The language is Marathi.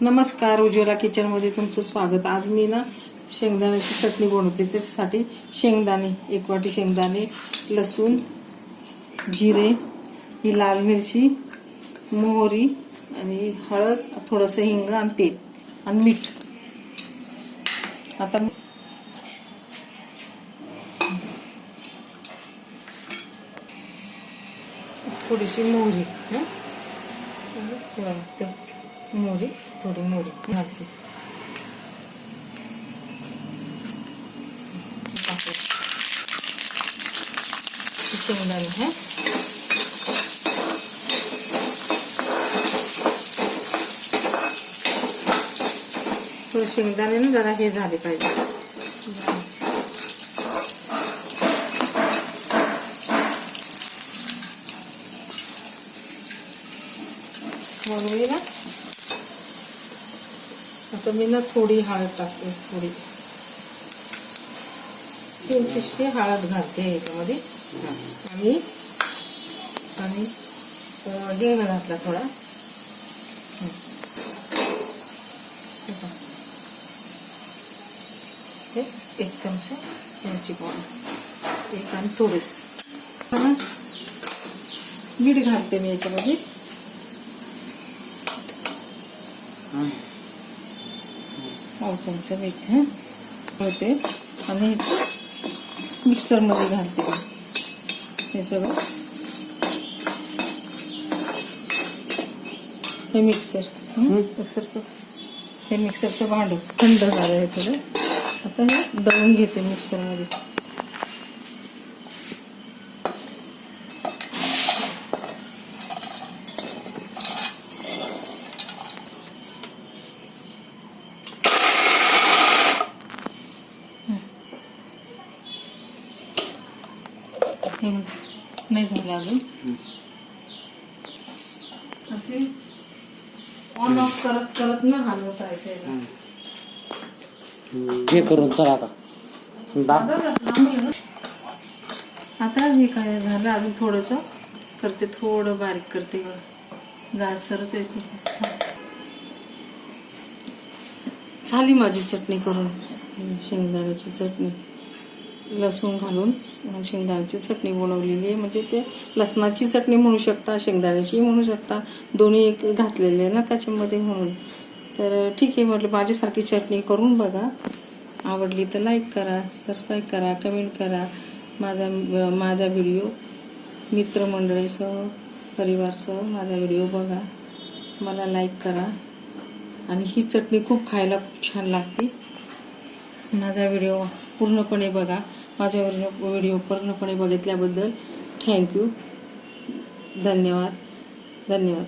नमस्कार उज्ज्वला किचनमध्ये तुमचं स्वागत. आज मी ना शेंगदाण्याची चटणी बनवते. त्याच्यासाठी शेंगदाणे एक वाटी शेंगदाणे लसूण जिरे ही लाल मिरची मोहरी आणि हळद थोडंसं हिंग आणि तेल आणि मीठ. आता थोडीशी मोहरी हं? थोडं ते मोहरी थोडी मोहरी घालते टाकते. शेंगदाणे हा थोडं शेंगदाणे ना जरा हे झाले पाहिजे मग मी ना आता मी ना थोडी हळद टाकते थोडी किंचितशी हळद घालते याच्यामध्ये आणि आणि अं, हिंग घातला थोडा हं. हे पहा. हे एक चमचा मिरची पावडर एक आणि थोडीस मीठ घालते मी याच्यामध्ये पाव चमचा मीठ हं. होते आणि मिक्सरमध्ये घालते. हे सगळं हे मिक्सर हं? मिक्सरचं हे मिक्सरचं भांडं थंड झालं आहे थोडं आता हे दळून घेते मिक्सरमध्ये हे बघ नाही झालं अजून. असे ऑन ऑफ करत करत ना हलवत राहायचं. हे करून चला आता. आता हे काय झालं अजून थोडस करते थोडं बारीक करते बघ. जाडसरच आहे खूप झाली माझी चटणी करून. शेंगदाण्याची चटणी. लसूण घालून शेंगदाण्याची चटणी बनवलेली आहे. म्हणजे ते लसणाची चटणी म्हणू शकता शेंगदाण्याची म्हणू शकता. दोन्ही एक घातलेले आहे ना त्याच्यामध्ये म्हणून. तर ठीक आहे म्हटलं माझ्यासारखी चटणी करून बघा. आवडली तर लाईक करा सबस्क्राईब करा कमेंट करा. माझा माझा व्हिडिओ मित्रमंडळीसह परिवारसह माझा व्हिडिओ बघा. मला लाईक करा. आणि ही चटणी खूप खायला खूप छान लागते. माझा व्हिडिओ पूर्णपणे बघा. माझा व्हिडिओ व्हिडिओ पूर्णपणे बघितल्याबद्दल थँक्यू धन्यवाद. धन्यवाद.